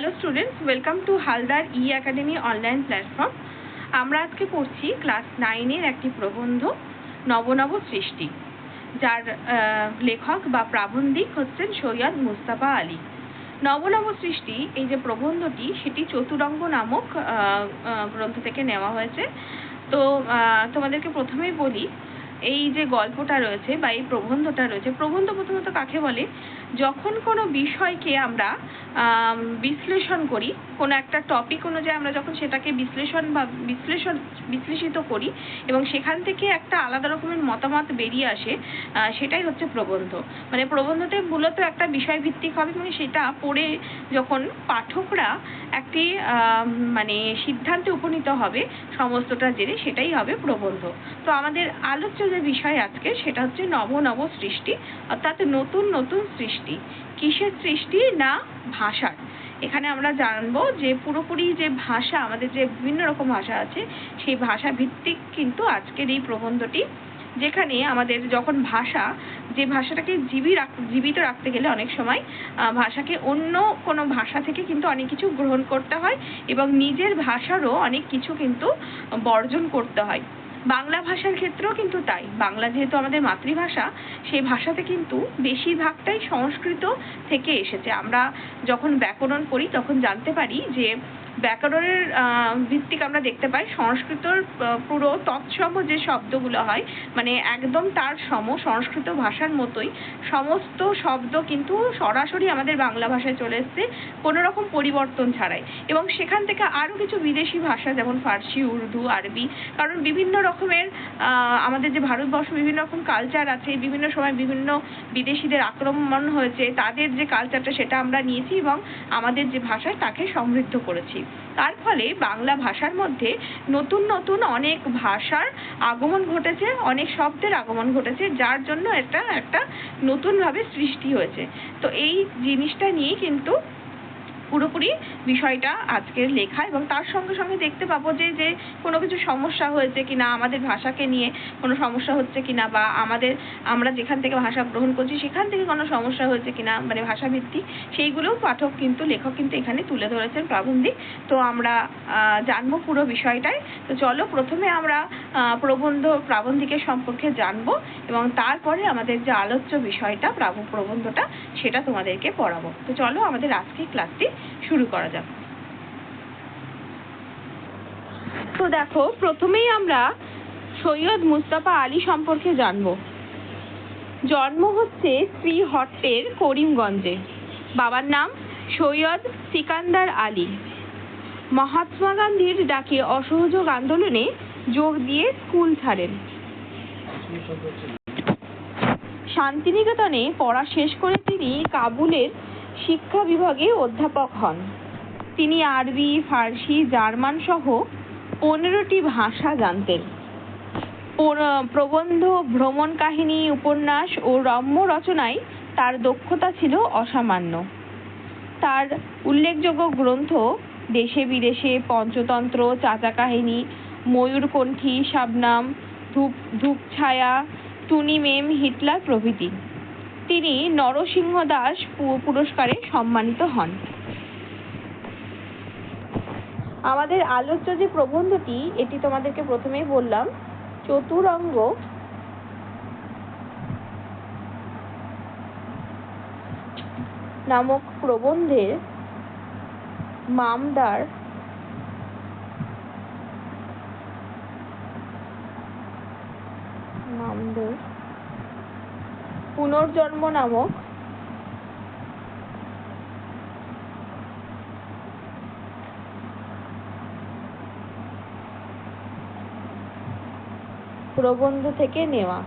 Hello students welcome to Haldar E academy online platform আমরা আজকে পড়ছি ক্লাস নাইনের একটি প্রবন্ধ, নবনব সৃষ্টি, যার লেখক বা প্রাবন্ধিক হচ্ছেন সৈয়দ মুস্তাফা আলী। নবনব সৃষ্টি, এই যে প্রবন্ধটি, সেটি চতুরঙ্গ নামক গ্রন্থ থেকে নেওয়া হয়েছে। তো তোমাদেরকে প্রথমেই বলি, এই যে গল্পটা রয়েছে বা এই প্রবন্ধটা রয়েছে, প্রবন্ধ প্রথমত কাকে বলে? যখন কোনো বিষয়কে আমরা আম, বিশ্লেষণ করি কোনো একটা টপিক অনুযায়ী আমরা যখন সেটাকে বিশ্লেষণ বা বিশ্লেষণ বিশ্লেষিত করি এবং সেখান থেকে একটা আলাদা রকমের মতামত বেরিয়ে আসে সেটাই হচ্ছে প্রবন্ধ। মানে প্রবন্ধতে মূলত একটা বিষয় ভিত্তিক হবে মানে সেটা পড়ে যখন পাঠকরা একটি মানে সিদ্ধান্তে উপনীত হবে সমস্তটা জেনে সেটাই হবে প্রবন্ধ। তো আমাদের আলোচ্য যে বিষয় আজকে সেটা হচ্ছে নব নব সৃষ্টি অর্থাৎ নতুন নতুন সৃষ্টি। কিসের সৃষ্টি? না, ভাষার। এখানে আমরা জানব যে পুরোপুরি যে ভাষা, আমাদের যে বিভিন্ন রকম ভাষা আছে, সেই ভাষা ভিত্তিক কিন্তু আজকের এই প্রবন্ধটি, যেখানে আমাদের যখন ভাষা, যে ভাষাটাকে জীবী জীবিত রাখতে গেলে অনেক সময় ভাষাকে অন্য কোনো ভাষা থেকে কিন্তু অনেক কিছু গ্রহণ করতে হয় এবং নিজের ভাষারও অনেক কিছু কিন্তু বর্জন করতে হয়। বাংলা ভাষার ক্ষেত্রেও কিন্তু তাই। বাংলা যেহেতু আমাদের মাতৃভাষা, সেই ভাষাতে কিন্তু বেশিরভাগটাই সংস্কৃত থেকে এসেছে। আমরা যখন ব্যাকরণ পড়ি, তখন জানতে পারি যে ব্যাকরণের ভিত্তিক আমরা দেখতে পাই। সংস্কৃতর পুরো তৎসম যে শব্দগুলো হয় মানে একদম তার সম, সংস্কৃত ভাষার মতোই। সমস্ত শব্দ কিন্তু সরাসরি আমাদের বাংলা ভাষায় চলে এসছে, কোনো রকম পরিবর্তন ছাড়াই। এবং সেখান থেকে আরও কিছু বিদেশি ভাষা, যেমন ফার্সি, উর্দু, আরবি, কারণ বিভিন্ন রকমের আমাদের যে ভারতবর্ষ, বিভিন্ন রকম কালচার আছে, বিভিন্ন সময় বিভিন্ন বিদেশিদের আক্রমণ হয়েছে, তাদের যে কালচারটা সেটা আমরা নিয়েছি এবং আমাদের যে ভাষা, তাকে সমৃদ্ধ করেছি। তার ফলে বাংলা ভাষার মধ্যে নতুন নতুন অনেক ভাষার আগমন ঘটেছে, অনেক শব্দের আগমন ঘটেছে, যার জন্য এটা একটা নতুনভাবে সৃষ্টি হয়েছে। তো এই জিনিসটা নিয়েই কিন্তু পুরোপুরি বিষয়টা আজকের লেখা এবং তার সঙ্গে সঙ্গে দেখতে পাবো যে যে কোনো কিছু সমস্যা হয়েছে কিনা, আমাদের ভাষাকে নিয়ে কোনো সমস্যা হচ্ছে কিনা বা আমাদের, আমরা যেখান থেকে ভাষা গ্রহণ করছি সেখান থেকে কোনো সমস্যা হয়েছে কিনা মানে ভাষাভিত্তিক সেইগুলোও পাঠক কিন্তু, লেখক কিন্তু এখানে তুলে ধরেছেন প্রাবন্ধিক। তো আমরা জানব পুরো বিষয়টাই। তো চলো প্রথমে আমরা প্রবন্ধ প্রাবন্ধিকের সম্পর্কে জানব এবং তারপরে আমাদের যে আলোচ্য বিষয়টা, প্রাব- প্রবন্ধটা, সেটা তোমাদেরকে পড়াবো। তো চলো আমাদের আজকের ক্লাসটি শুরু করা যাক। তো দেখো, প্রথমেই আমরা সৈয়দ মুস্তাফা আলী সম্পর্কে জানব। জন্ম হচ্ছে শ্রীহট্টের করিমগঞ্জে। বাবার নাম সৈয়দ সিকান্দার আলী। মহাত্মা গান্ধীর ডাকে অসহযোগ আন্দোলনে যোগ দিয়ে স্কুল ছাড়েন। শান্তিনিকেতনে পড়া শেষ করে তিনি কাবুলের শিক্ষা বিভাগে অধ্যাপক হন। তিনি আরবি, ফার্সি, জার্মান সহ পনেরোটি ভাষা জানতেন। পর- প্রবন্ধ, ভ্রমণ কাহিনী, উপন্যাস ও রম্য রচনায় তার দক্ষতা ছিল অসামান্য। তার উল্লেখযোগ্য গ্রন্থ দেশে বিদেশে, পঞ্চতন্ত্র, চাচা কাহিনী ময়ূরকণ্ঠী শাবনাম, ধূপ, ধূপছায়া টুনি মেম, হিটলার প্রভৃতি। তিনি নরসিংহ দাস পুরস্কারে সম্মানিত হন। আমাদের আলোচ্য যে প্রবন্ধটি, এটি তোমাদেরকে প্রথমেই বললাম, চতুরঙ্গ নামক প্রবন্ধের মামদার মামদার পুনর্জন্ম নামক প্রবন্ধ থেকে নেওয়া।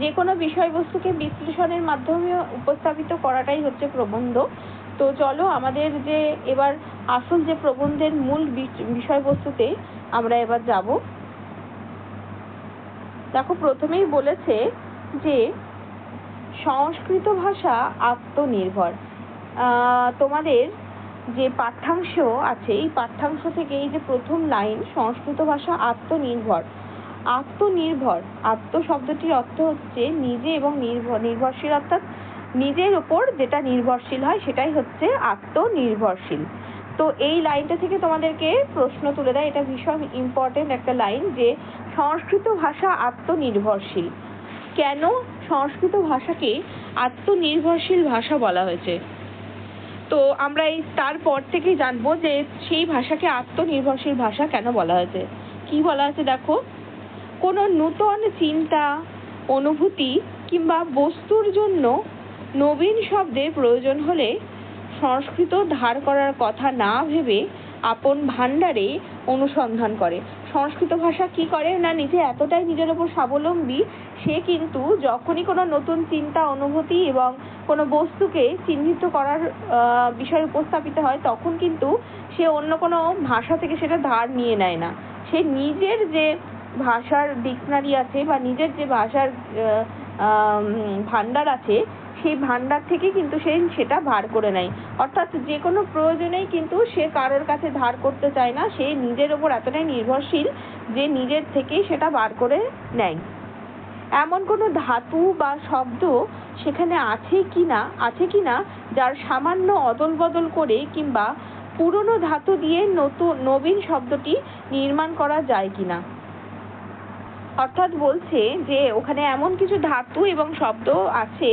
যে কোনো বিষয়বস্তুকে বিশ্লেষণের মাধ্যমে উপস্থাপিত করাটাই হচ্ছে প্রবন্ধ। তো চলো আমাদের যে এবার আসল যে প্রবন্ধের মূল বিষয়বস্তুতে আমরা এবার যাব। দেখো, প্রথমেই বলেছে যে সংস্কৃত ভাষা আত্মনির্ভর। তোমাদের যে পাঠ্যাংশ আছে, এই পাঠ্যাংশ থেকে এই যে প্রথম লাইন, সংস্কৃত ভাষা আত্মনির্ভর। আত্মনির্ভর। আত্ম শব্দটির অর্থ হচ্ছে নিজে এবং নির্ভর, নির্ভরশীল অর্থাৎ নিজের ওপর যেটা নির্ভরশীল হয় সেটাই হচ্ছে আত্মনির্ভরশীল। তো এই লাইনটা থেকে তোমাদেরকে প্রশ্ন তুলে দেয়। এটা ভীষণ ইম্পর্টেন্ট একটা লাইন যে সংস্কৃত ভাষা আত্মনির্ভরশীল। কেন সংস্কৃত ভাষাকে আত্মনির্ভরশীল ভাষা বলা হয়েছে? তো আমরা এই তারপর থেকেই জানব যে সেই ভাষাকে আত্মনির্ভরশীল ভাষা কেন বলা হয়েছে? কি বলা হয়েছে দেখো? কোনো নূতন চিন্তা, অনুভূতি কিংবা বস্তুর জন্য নবীন শব্দের প্রয়োজন হলে সংস্কৃত ধার করার কথা না ভেবে আপন ভাণ্ডারে অনুসন্ধান করে। সংস্কৃত ভাষা কি করে না নিজে এতটাই নিজের ওপর স্বাবলম্বী, সে কিন্তু যখনই কোনো নতুন চিন্তা, অনুভূতি এবং কোনো বস্তুকে চিহ্নিত করার বিষয় উপস্থাপিত হয়, তখন কিন্তু সে অন্য কোনো ভাষা থেকে সেটা ধার নিয়ে নেয় না। সে নিজের যে ভাষার ডিকশনারি আছে বা নিজের যে ভাষার ভাণ্ডার আছে, সেই ভাণ্ডার থেকে কিন্তু সে সেটা বার করে নেয়। অর্থাৎ যে কোনো প্রয়োজনেই কিন্তু সে কারোর কাছে ধার করতে চায় না, সে নিজের ওপর এতটাই নির্ভরশীল যে নিজের থেকেই সেটা বার করে নেয়। এমন কোনো ধাতু বা শব্দ সেখানে আছে কি না, আছে কি না, যার সামান্য অদল বদল করে কিংবা পুরনো ধাতু দিয়ে নতুন, নবীন শব্দটি নির্মাণ করা যায় কিনা অর্থাৎ বলছে যে ওখানে এমন কিছু ধাতু এবং শব্দ আছে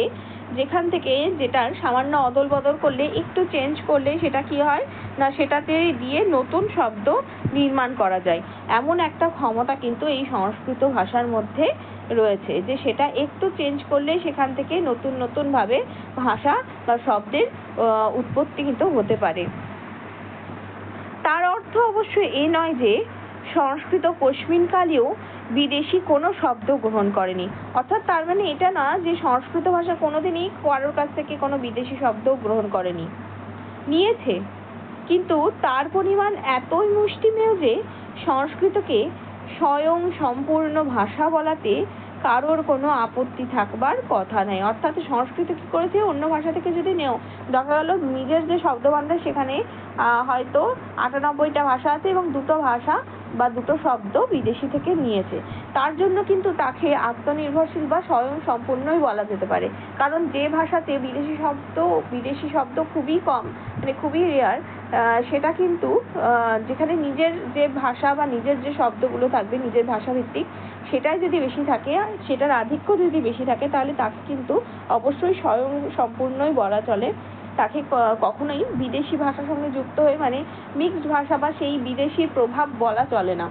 যেখান থেকে যেটার সামান্য অদল বদল করলে, একটু চেঞ্জ করলে সেটা কি হয়? না, সেটাতে দিয়ে নতুন শব্দ নির্মাণ করা যায়। এমন একটা ক্ষমতা কিন্তু এই সংস্কৃত ভাষার মধ্যে রয়েছে যে সেটা একটু চেঞ্জ করলে সেখান থেকে নতুন নতুন ভাবে ভাষা বা শব্দের উৎপত্তি কিন্তু হতে পারে। তার অর্থ অবশ্য এ নয় যে সংস্কৃত কালেও বিদেশি কোনো শব্দ গ্রহণ করেনি। অর্থাৎ তার মানে এটা না যে সংস্কৃত ভাষা কোনোদিনই কারোর কাছ থেকে কোনো বিদেশি শব্দ গ্রহণ করেনি। নিয়েছে। কিন্তু তার পরিমাণ এতই মুষ্টিমেয় যে সংস্কৃতকে স্বয়ং সম্পূর্ণ ভাষা বলাতে কারোর কোনো আপত্তি থাকবার কথা নেই। অর্থাৎ সংস্কৃত কি করেছে? অন্য ভাষা থেকে যদি নেও, দেখা গেল নিজের যে শব্দভাণ্ডার সেখানে হয়তো আটানব্বইটা ভাষা আছে এবং দুটো ভাষা বা দুটো শব্দ বিদেশি থেকে নিয়েছে। তার জন্য কিন্তু তাকে আত্মনির্ভরশীল বা স্বয়ং সম্পূর্ণই বলা যেতে পারে। কারণ যে ভাষাতে বিদেশি শব্দ বিদেশি শব্দ খুবই কম মানে খুবই রেয়ার সেটা কিন্তু যেখানে নিজের যে ভাষা বা নিজের যে শব্দগুলো থাকবে, নিজের ভাষাভিত্তিক, সেটাই যদি বেশি থাকে সেটার আধিক্য যদি বেশি থাকে, তাহলে তাকে কিন্তু অবশ্যই স্বয়ং সম্পূর্ণই বলা চলে। তাকে কখনোই বিদেশি ভাষার সঙ্গে যুক্ত হয়ে মানে মিক্সড ভাষা বা সেই বিদেশি প্রভাব বলা চলে না।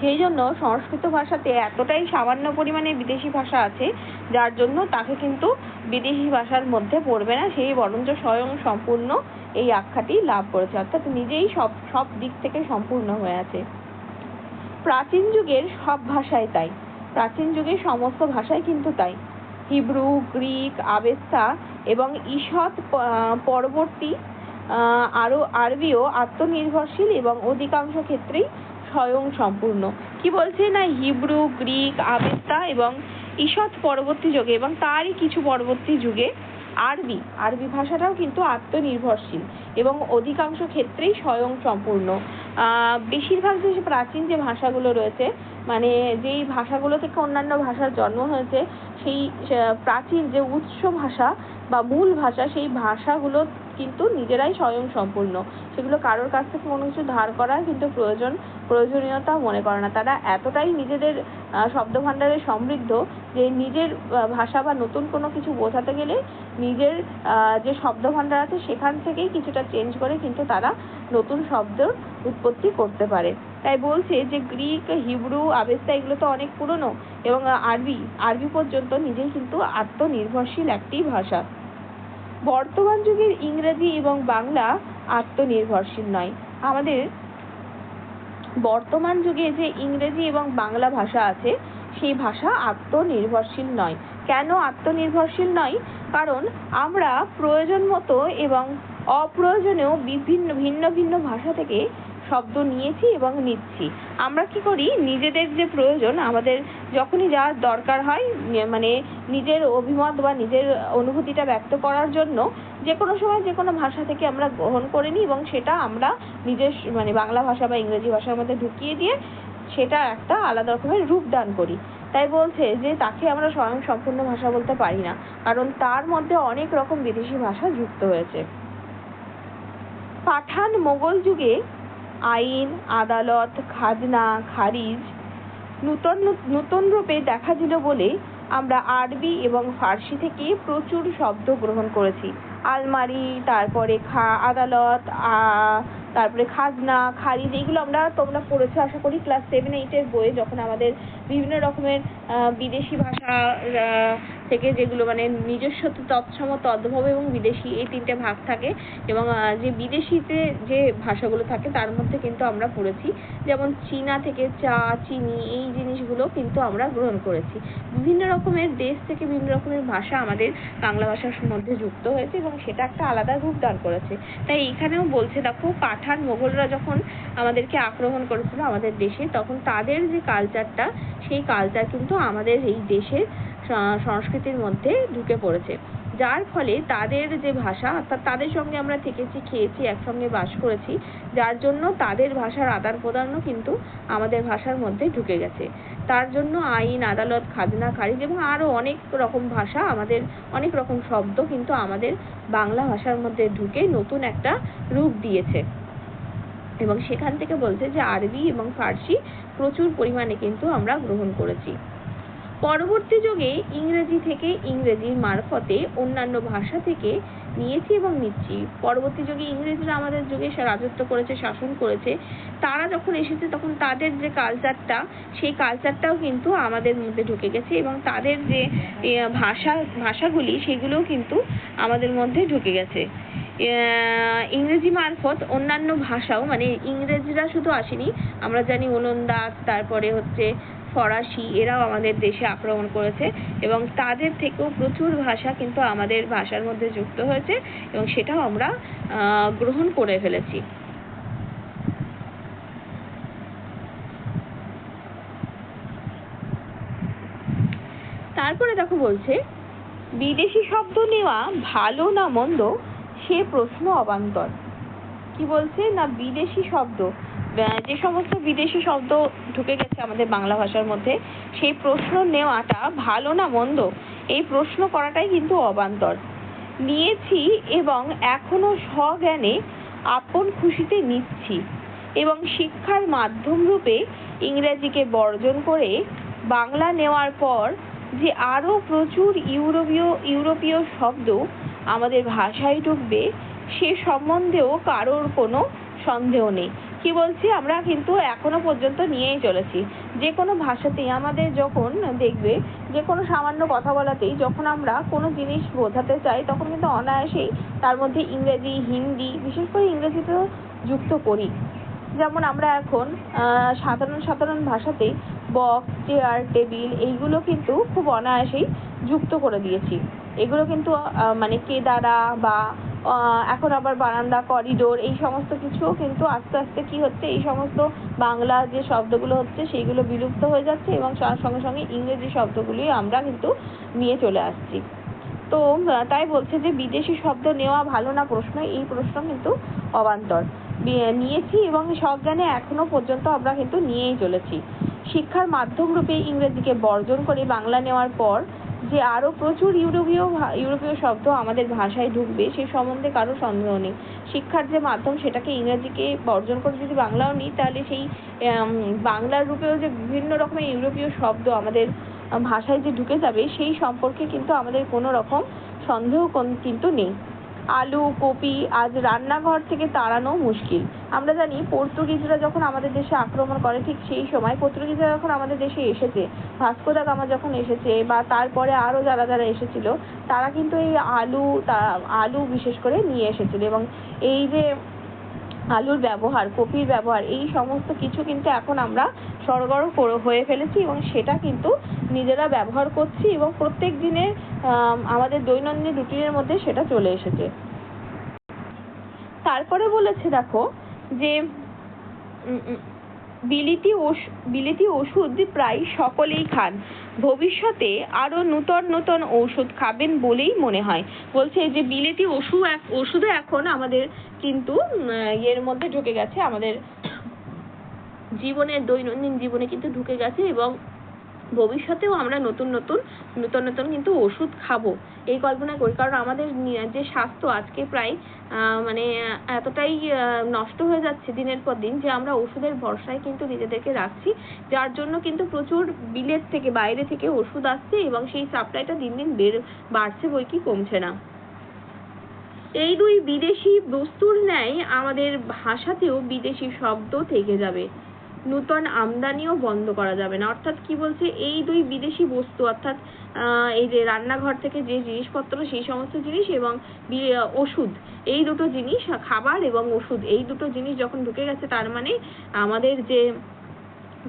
সেই জন্য সংস্কৃত ভাষাতে এতটাই সামান্য পরিমাণে বিদেশি ভাষা আছে, যার জন্য তাকে কিন্তু বিদেশি ভাষার মধ্যে পড়বে না, সেই বরঞ্চ স্বয়ং সম্পূর্ণ এই আখ্যাটি লাভ করেছে। অর্থাৎ নিজেই সব সব দিক থেকে সম্পূর্ণ হয়ে আছে। প্রাচীন যুগের সব ভাষাই তাই। প্রাচীন যুগের সমস্ত ভাষাই কিন্তু তাই। হিব্রু, গ্রিক, আবেস্তা এবং ঈষৎ পরবর্তী আহ, আরও আরবিও আত্মনির্ভরশীল এবং অধিকাংশ ক্ষেত্রেই স্বয়ং সম্পূর্ণ। কি বলছে না? হিব্রু গ্রিক আবেস্তা এবং ঈষৎ পরবর্তী যুগে এবং তারই কিছু পরবর্তী যুগে আরবি আরবি ভাষাটাও কিন্তু আত্মনির্ভরশীল এবং অধিকাংশ ক্ষেত্রেই স্বয়ং সম্পূর্ণ। বেশিরভাগ যে প্রাচীন যে ভাষাগুলো রয়েছে মানে যেই ভাষাগুলো থেকে অন্যান্য ভাষার জন্ম হয়েছে সেই প্রাচীন যে উৎস ভাষা বা মূল ভাষা, সেই ভাষাগুলো কিন্তু নিজেরাই স্বয়ং সম্পূর্ণ সেগুলো কারোর কাছ থেকে কোনো কিছু ধার করার কিন্তু প্রয়োজন, প্রয়োজনীয়তা মনে করে না। তারা এতটাই নিজেদের শব্দভাণ্ডারে সমৃদ্ধ যে নিজের ভাষা বা নতুন কোনো কিছু বোঝাতে গেলে নিজের যে শব্দভাণ্ডার আছে সেখান থেকেই কিছুটা চেঞ্জ করে কিন্তু তারা নতুন শব্দের উৎপত্তি করতে পারে। তাই বলছে যে গ্রিক, হিব্রু, আবেস্তা এগুলো তো অনেক পুরনো এবং আরবি। আরবি পর্যন্ত নিজেই কিন্তু আত্মনির্ভরশীল একটি ভাষা। বর্তমান যুগের ইংরেজি এবং বাংলা আত্মনির্ভরশীল নয়। আমাদের বর্তমান যুগে যে ইংরেজি এবং বাংলা ভাষা আছে, সেই ভাষা আত্মনির্ভরশীল নয়। কেন আত্মনির্ভরশীল নয়? কারণ আমরা প্রয়োজন মতো এবং অপ্রয়োজনেও বিভিন্ন ভিন্ন ভিন্ন ভাষা থেকে শব্দ নিয়েছি এবং নিচ্ছি। আমরা কি করি? নিজেদের যে প্রয়োজন, আমাদের যখনই যার দরকার হয় মানে নিজের অভিমত বা নিজের অনুভূতিটা ব্যক্ত করার জন্য যে কোনো সময় যে কোনো ভাষা থেকে আমরা গ্রহণ করে নিই এবং সেটা আমরা নিজের মানে বাংলা ভাষা বা ইংরেজি ভাষার মধ্যে ঢুকিয়ে দিয়ে সেটা একটা আলাদা রকমের রূপ দান করি। তাই বলছে যে তাকে আমরা স্বয়ং সম্পূর্ণ ভাষা বলতে পারি না, কারণ তার মধ্যে অনেক রকম বিদেশি ভাষা যুক্ত হয়েছে। পাঠান মোগল যুগে আইন, আদালত, খাজনা, খারিজ নূতন নূতন রূপে দেখা দিল বলে আমরা আরবি এবং ফার্সি থেকে প্রচুর শব্দ গ্রহণ করেছি। আলমারি, তারপরে খা, আদালত তারপরে খাজনা, খারিজ এগুলো আমরা তোমরা পড়েছো আশা করি ক্লাস সেভেন এইটের বইয়ে, যখন আমাদের বিভিন্ন রকমের বিদেশি ভাষা থেকে যেগুলো মানে নিজস্ব তৎসম, তদ্ভব এবং বিদেশি এই তিনটে ভাগ থাকে এবং যে বিদেশিতে যে ভাষাগুলো থাকে তার মধ্যে কিন্তু আমরা পড়েছি। যেমন চীনা থেকে চা, চিনি এই জিনিসগুলো কিন্তু আমরা গ্রহণ করেছি। বিভিন্ন রকমের দেশ থেকে বিভিন্ন রকমের ভাষা আমাদের বাংলা ভাষার মধ্যে যুক্ত হয়েছে এবং সেটা একটা আলাদা রূপ দান করেছে। তাই এখানেও বলছে, দেখো পাঠান মোগলরা যখন আমাদেরকে আক্রমণ করেছিল আমাদের দেশে, তখন তাদের যে কালচারটা সেই কালচার কিন্তু আমাদের এই দেশের সংস্কৃতির মধ্যে ঢুকে পড়েছে। যার ফলে তাদের যে ভাষা, অর্থাৎ তাদের সঙ্গে আমরা থেকেছি, খেয়েছি, একসঙ্গে বাস করেছি, যার জন্য তাদের ভাষার আদান প্রদানও কিন্তু আমাদের ভাষার মধ্যে ঢুকে গেছে। তার জন্য আইন, আদালত, খাজনা, খারিজ এবং আরও অনেক রকম ভাষা আমাদের, অনেক রকম শব্দ কিন্তু আমাদের বাংলা ভাষার মধ্যে ঢুকে নতুন একটা রূপ দিয়েছে। এবং সেখান থেকে বলছে যে আরবি এবং ফার্সি প্রচুর পরিমাণে কিন্তু আমরা গ্রহণ করেছি। পরবর্তী যুগে ইংরেজি থেকে ইংরেজির মারফতে অন্যান্য ভাষা থেকে নিয়েছি এবং নিচ্ছি। পরবর্তী যুগে ইংরেজরা আমাদের যুগে রাজত্ব করেছে, শাসন করেছে। তারা যখন এসেছে তখন তাদের যে কালচারটা সেই কালচারটাও কিন্তু আমাদের মধ্যে ঢুকে গেছে এবং তাদের যে ভাষা, ভাষাগুলি, সেগুলোও কিন্তু আমাদের মধ্যে ঢুকে গেছে। ইংরেজি মারফত অন্যান্য ভাষাও মানে ইংরেজরা শুধু আসেনি, আমরা জানি ওলন্দাজ, তারপরে হচ্ছে ফরাসি, এরাও আমাদের দেশে আক্রমণ করেছে এবং তাদের থেকেও প্রচুর ভাষা কিন্তু আমাদের ভাষার মধ্যে যুক্ত হয়েছে এবং সেটাও আমরা গ্রহণ করে ফেলেছি। তারপরে দেখো বলছে, বিদেশি শব্দ নেওয়া ভালো না মন্দ? সে প্রশ্ন অবান্তর। কি বলছে? না, বিদেশি শব্দ। যে সমস্ত বিদেশি শব্দ ঢুকে গেছে আমাদের বাংলা ভাষার মধ্যে, সেই প্রশ্ন নেওয়াটা ভালো না মন্দ? এই প্রশ্ন করাটাই কিন্তু অবান্তর। নিয়েছি এবং এখনও স্বজ্ঞানে আপন খুশিতে নিচ্ছি এবং শিক্ষার মাধ্যম রূপে ইংরেজিকে বর্জন করে বাংলা নেওয়ার পর যে আরও প্রচুর ইউরোপীয় ইউরোপীয় শব্দ আমাদের ভাষায় ঢুকবে, সে সম্বন্ধেও কারোর কোনো সন্দেহ নেই। কি বলছি? আমরা কিন্তু এখনও পর্যন্ত নিয়েই চলেছি। যে কোনো ভাষাতেই আমাদের যখন দেখবে, যে কোনো সামান্য কথা বলাতেই যখন আমরা কোনো জিনিস বোঝাতে চাই, তখন কিন্তু অনায়াসেই তার মধ্যে ইংরেজি, হিন্দি, বিশেষ করে ইংরেজিতেও যুক্ত করি। যেমন আমরা এখন সাধারণ সাধারণ ভাষাতেই বক্স চেয়ার, টেবিল এইগুলো কিন্তু খুব অনায়াসেই যুক্ত করে দিয়েছি। এগুলো কিন্তু মানে কেদারা বা এখন আবার বারান্দা করিডোর এই সমস্ত কিছুও কিন্তু আস্তে আস্তে কি হচ্ছে, এই সমস্ত বাংলা যে শব্দগুলো হচ্ছে সেইগুলো বিলুপ্ত হয়ে যাচ্ছে এবং তার সঙ্গে সঙ্গে ইংরেজি শব্দগুলি আমরা কিন্তু নিয়ে চলে আসছি। তো তাই বলছে যে বিদেশি শব্দ নেওয়া ভালো না প্রশ্ন, এই প্রশ্ন কিন্তু অবান্তর। নিয়েছি এবং সজ্ঞানে এখনও পর্যন্ত আমরা কিন্তু নিয়েই চলেছি। শিক্ষার মাধ্যম রূপে ইংরেজিকে বর্জন করে বাংলা নেওয়ার পর যে আরও প্রচুর ইউরোপীয় ইউরোপীয় শব্দ আমাদের ভাষায় ঢুকবে, সে সম্বন্ধে কারও সন্দেহ নেই। শিক্ষার যে মাধ্যম, সেটাকে ইংরেজিকে বর্জন করে যদি বাংলাও নিই, তাহলে সেই বাংলার রূপেও যে বিভিন্ন রকমের ইউরোপীয় শব্দ আমাদের ভাষায় যে ঢুকে যাবে, সেই সম্পর্কে কিন্তু আমাদের কোনো রকম সন্দেহ কিন্তু নেই। আলু, কপি আজ রান্নাঘর থেকে তাড়ানো মুশকিল। আমরা জানি পর্তুগিজরা যখন আমাদের দেশে আক্রমণ করে ঠিক সেই সময় পর্তুগিজরা যখন আমাদের দেশে এসেছে, ভাস্কো দা গামা যখন এসেছে বা তারপরে আরও যারা যারা এসেছিল, তারা কিন্তু এই আলু, তা আলু বিশেষ করে নিয়ে এসেছিল এবং এই যে আলুর ব্যবহার, কপির ব্যবহার, এই সমস্ত কিছু কিন্তু এখন আমরা সরগরম হয়ে ফেলেছি এবং সেটা কিন্তু নিজেরা ব্যবহার করছি এবং প্রত্যেক দিনের আমাদের দৈনন্দিন রুটিনের মধ্যে সেটা চলে এসেছে। তারপরে বলেছে দেখো যে বিলিতি ওষ, বিলিতি ওষুধ প্রায় সকলেই খান। ভবিষ্যতে আরও নূতন নূতন ঔষধ খাবেন বলেই মনে হয়। বলছে যে, বিলেতি ওষুধ ওষুধও এখন আমাদের কিন্তু এর মধ্যে ঢুকে গেছে। আমাদের জীবনের দৈনন্দিন জীবনে কিন্তু ঢুকে গেছে এবং ভবিষ্যতেও আমরা নতুন নতুন নতুন নতুন কিন্তু ওষুধ খাব। এই কল্পনা করি, কারণ আমাদের যে স্বাস্থ্য আজকে প্রায় মানে এতটাই নষ্ট হয়ে যাচ্ছে দিনের পর দিন যে আমরা ওষুধের ভরসায় কিন্তু নিজেদেরকে রাখছি, যার জন্য কিন্তু প্রচুর বিলের থেকে, বাইরে থেকে ওষুধ আসছে এবং সেই সাপ্লাইটা দিন দিন বেড় বাড়ছে বই কি কমছে না। এই দুই বিদেশি বস্তুর ন্যায় আমাদের ভাষাতেও বিদেশি শব্দ থেকে যাবে। নূতন আমদানিও বন্ধ করা যাবে না। অর্থাৎ কি বলছে? এই দুই বিদেশি বস্তু, অর্থাৎ এই যে রান্নাঘর থেকে যে জিনিসপত্র, সেই সমস্ত জিনিস এবং ওষুধ, এই দুটো জিনিস, খাবার এবং ওষুধ, এই দুটো জিনিস যখন ঢুকে গেছে, তার মানে আমাদের যে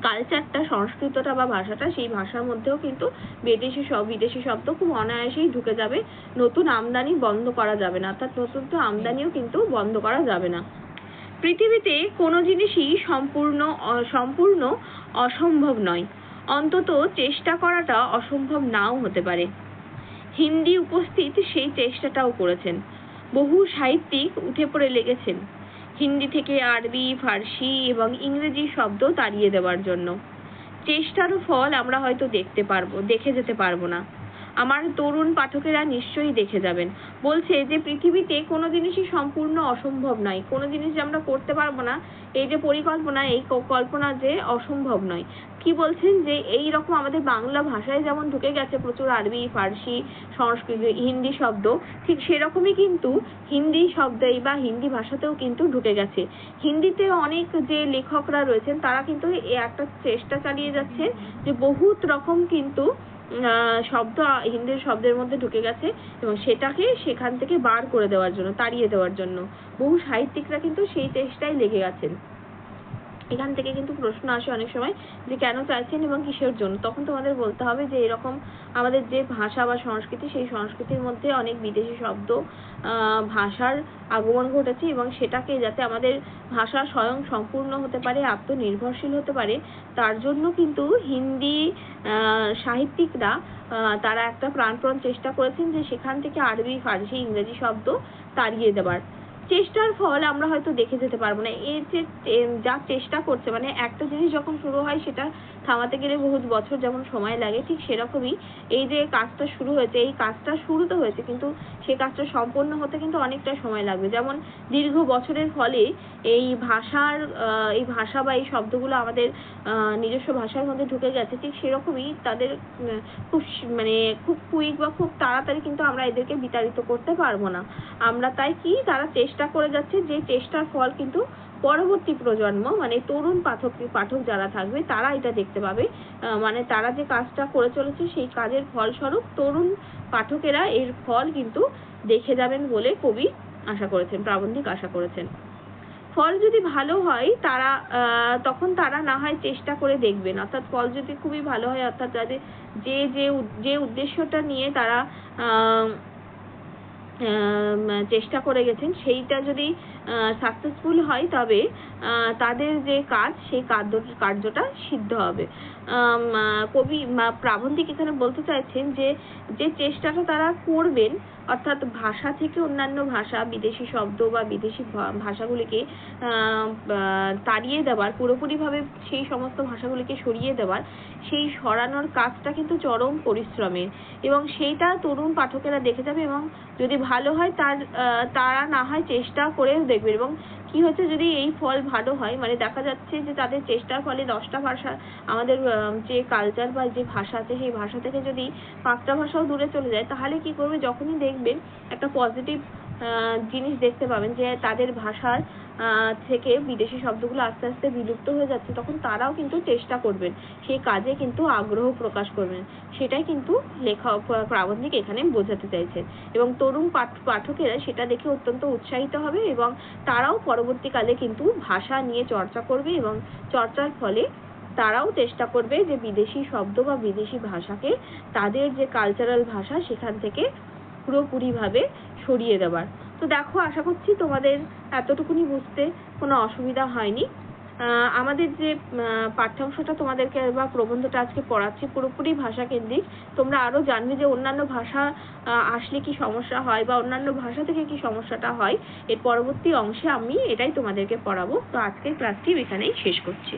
কালচারটা সংস্কৃতটা বা ভাষাটা, সেই ভাষার মধ্যেও কিন্তু বিদেশি সব বিদেশি শব্দ খুব অনায়াসেই ঢুকে যাবে। নতুন আমদানি বন্ধ করা যাবে না। অর্থাৎ নতুন তো আমদানিও কিন্তু বন্ধ করা যাবে না। পৃথিবীতে কোনো জিনিসই সম্পূর্ণ সম্পূর্ণ অসম্ভব নয়। অন্তত চেষ্টা করাটা অসম্ভব নাও হতে পারে। হিন্দি উপস্থিত সেই চেষ্টাটাও করেছেন। বহু সাহিত্যিক উঠে পড়ে লেগেছেন। হিন্দি থেকে আরবি, ফার্সি এবং ইংরেজি শব্দ তাড়িয়ে দেওয়ার জন্য। চেষ্টার ফল আমরা হয়তো দেখতে পারব, দেখে যেতে পারব না। আমার তরুণ পাঠকেরা নিশ্চয়ই দেখে যাবেন। বলছে যে, পৃথিবীতে কোনো জিনিসই সম্পূর্ণ অসম্ভব নয়। কোনো জিনিস যে আমরা করতে পারব না, এই যে পরিকল্পনা, এই কল্পনা যে অসম্ভব নয়। কি বলছেন যে, এই রকম আমাদের বাংলা ভাষায় যেমন ঢুকে গেছে প্রচুর আরবি, ফার্সি, সংস্কৃত, হিন্দি শব্দ, ঠিক সেরকমই কিন্তু হিন্দি শব্দে বা হিন্দি ভাষাতেও কিন্তু ঢুকে গেছে। হিন্দিতে অনেক যে লেখকরা রয়েছেন, তারা কিন্তু একটা চেষ্টা চালিয়ে যাচ্ছে যে, বহুত রকম কিন্তু শব্দ, হিন্দির শব্দের মধ্যে ঢুকে গেছে এবং সেটাকে সেখান থেকে বার করে দেওয়ার জন্য, তাড়িয়ে দেওয়ার জন্য। বহু সাহিত্যিকরা কিন্তু সেই চেষ্টায় লেগে গেছেন এখান থেকে কিন্তু প্রশ্ন আসে অনেক সময় যে কেন চাইছেন এবং কিসের জন্য? তখন তোমাদের বলতে হবে যে এরকম আমাদের যে ভাষা বা সংস্কৃতি, সেই সংস্কৃতির মধ্যে অনেক বিদেশি শব্দ ভাষার আগমন ঘটেছে এবং সেটাকে যাতে আমাদের ভাষা স্বয়ং সম্পূর্ণ হতে পারে, আত্মনির্ভরশীল হতে পারে, তার জন্য কিন্তু হিন্দি সাহিত্যিকরা তারা একটা প্রাণপণ চেষ্টা করেছেন যে সেখান থেকে আরবি, ফার্সি, ইংরেজি শব্দ তাড়িয়ে দেবার। চেষ্টার ফল আমরা হয়তো দেখে যেতে পারব না। এর যে যা চেষ্টা করছে মানে একটা জিনিস যখন শুরু হয় সেটা থামাতে গেলে বহুত বছর যেমন সময় লাগে, ঠিক সেরকমই এই যে কাজটা শুরু হয়েছে, এই কাজটা শুরু তো হয়েছে, কিন্তু সেই কাজটা সম্পন্ন হতে কিন্তু অনেকটা সময় লাগবে। যেমন দীর্ঘ বছরের ফলে এই ভাষার এই ভাষা বা এই শব্দগুলো আমাদের নিজস্ব ভাষার মধ্যে ঢুকে গেছে, ঠিক সেরকমই তাদের খুব মানে খুব কুইক বা খুব তাড়াতাড়ি কিন্তু আমরা এদেরকে বিতাড়িত করতে পারব না। আমরা তাই কি, তারা চেষ্টা করে যাচ্ছে, যে চেষ্টার ফল কিন্তু পরবর্তী প্রজন্ম মানে তরুণ পাঠক পাঠক যারা থাকবে, তারা এটা দেখতে পাবে। মানে তারা যে কাজটা করে চলেছে, সেই কাজের ফলস্বরূপ তরুণ পাঠকেরা এর ফল কিন্তু দেখে যাবেন বলে কবি আশা করেছেন, প্রাবন্ধিক আশা করেছেন। ফল যদি ভালো হয়, তারা তখন তারা না হয় চেষ্টা করে দেখবেন। অর্থাৎ ফল যদি খুবই ভালো হয়, অর্থাৎ যাদের যে যে যে উদ্দেশ্যটা নিয়ে তারা, আহ চেষ্টা করে গেছেন। সেইটা যদি সাকসেসফুল হয় তবে তাদের যে কাজ, সেই কার্য, কার্যটা সিদ্ধ হবে। কবি প্রাবন্ধিক এখানে বলতে চাইছেন যে যে চেষ্টাটা তারা করবেন অর্থাৎ ভাষা থেকে অন্যান্য ভাষা, বিদেশি শব্দ বা বিদেশি ভাষাগুলিকে তাড়িয়ে দেওয়ার, পুরোপুরিভাবে সেই সমস্ত ভাষাগুলিকে সরিয়ে দেওয়ার, সেই সরানোর কাজটা কিন্তু চরম পরিশ্রমের। এবং সেইটা তরুণ পাঠকেরা দেখে যাবে এবং যদি ভালো হয় তার তারা না হয় চেষ্টা করেও দেখবে। এবং কি হচ্ছে যদি এই ফল ভালো হয়? মানে দেখা যাচ্ছে যে তাদের চেষ্টার ফলে দশটা ভাষা, আমাদের যে কালচার বা যে ভাষা আছে, সেই ভাষা থেকে যদি পাঁচটা ভাষাও দূরে চলে যায়, তাহলে কি করবে? যখনই দেখবেন একটা পজিটিভ জিনিস দেখতে পাবেন যে তাদের ভাষার থেকে বিদেশি শব্দগুলো আস্তে আস্তে বিলুপ্ত হয়ে যাচ্ছে, তখন তারাও কিন্তু চেষ্টা করবেন। সেই কাজে কিন্তু আগ্রহ প্রকাশ করবেন। সেটাই কিন্তু লেখক প্রাবন্ধিক এখানে বোঝাতে চাইছেন। এবং তরুণ পাঠ পাঠকেরা সেটা দেখে অত্যন্ত উৎসাহিত হবে এবং তারাও পরবর্তীকালে কিন্তু ভাষা নিয়ে চর্চা করবে এবং চর্চার ফলে তারাও চেষ্টা করবে যে বিদেশি শব্দ বা বিদেশি ভাষাকে তাদের যে কালচারাল ভাষা সেখান থেকে পুরোপুরিভাবে সরিয়ে দেওয়ার তো দেখো, আশা করছি তোমাদের এতটুকুনি বুঝতে কোনো অসুবিধা হয়নি। আমাদের যে পাঠ্যাংশটা তোমাদেরকে বা প্রবন্ধটা আজকে পড়াচ্ছি পুরোপুরি ভাষা কেন্দ্রিক তোমরা আরও জানবে যে অন্যান্য ভাষা আসলে কি সমস্যা হয় বা অন্যান্য ভাষা থেকে কি সমস্যাটা হয়। এর পরবর্তী অংশে আমি এটাই তোমাদেরকে পড়াবো। তো আজকের ক্লাসটি এখানেই শেষ করছি।